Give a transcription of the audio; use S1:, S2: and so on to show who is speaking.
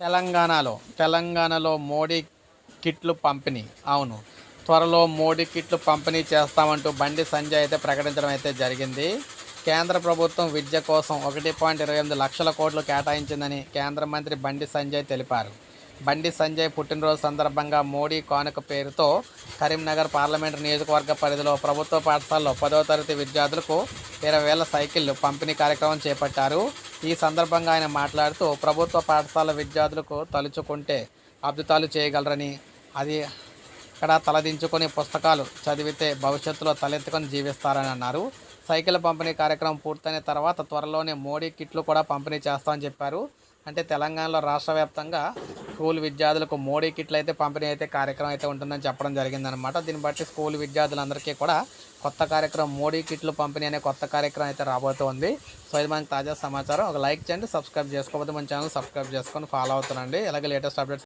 S1: తెలంగాణలో తెలంగాణలో మోడీ కిట్లు పంపిణీ. అవును. త్వరలో మోడీ కిట్లు పంపిణీ చేస్తామంటూ బండి సంజయ్ అయితే ప్రకటించడం అయితే జరిగింది. కేంద్ర ప్రభుత్వం విద్య కోసం ఒకటి పాయింట్ ఇరవై ఎనిమిది లక్షల కోట్లు కేటాయించిందని కేంద్ర మంత్రి బండి సంజయ్ తెలిపారు. బండి సంజయ్ పుట్టినరోజు సందర్భంగా మోడీ కానుక పేరుతో కరీంనగర్ పార్లమెంటు నియోజకవర్గ పరిధిలో ప్రభుత్వ పాఠశాలలో పదో తరగతి విద్యార్థులకు ఇరవై వేల సైకిళ్ళు పంపిణీ కార్యక్రమం చేపట్టారు. ఈ సందర్భంగా ఆయన మాట్లాడుతూ ప్రభుత్వ పాఠశాల విద్యార్థులకు తలుచుకుంటే అద్భుతాలు చేయగలరని అది ఇక్కడ తలదించుకొని పుస్తకాలు చదివితే భవిష్యత్తులో తలెత్తుకొని జీవిస్తారని అన్నారు. సైకిల్ పంపిణీ కార్యక్రమం పూర్తయిన తర్వాత త్వరలోనే మోడీ కిట్లు కూడా పంపిణీ చేస్తామని చెప్పారు. అంటే తెలంగాణలో రాష్ట్ర వ్యాప్తంగా స్కూల్ విద్యార్థులకు మోడీ కిట్లు అయితే పంపిణీ అయితే కార్యక్రమం అయితే ఉంటుందని చెప్పడం జరిగిందనమాట దీన్ని బట్టి స్కూల్ విద్యార్థులందరికీ కూడా కొత్త కార్యక్రమం మోడీ కిట్లు పంపిణీ అనే కొత్త కార్యక్రమం అయితే రాబోతోంది. సో ఇది మనకి తాజా సమాచారం. ఒక లైక్ చేయండి సబ్స్క్రైబ్ చేసుకోకపోతే మన ఛానల్ సబ్స్క్రైబ్ చేసుకొని ఫాలో అవుతానండి అలాగే లేటెస్ట్ అప్డేట్స్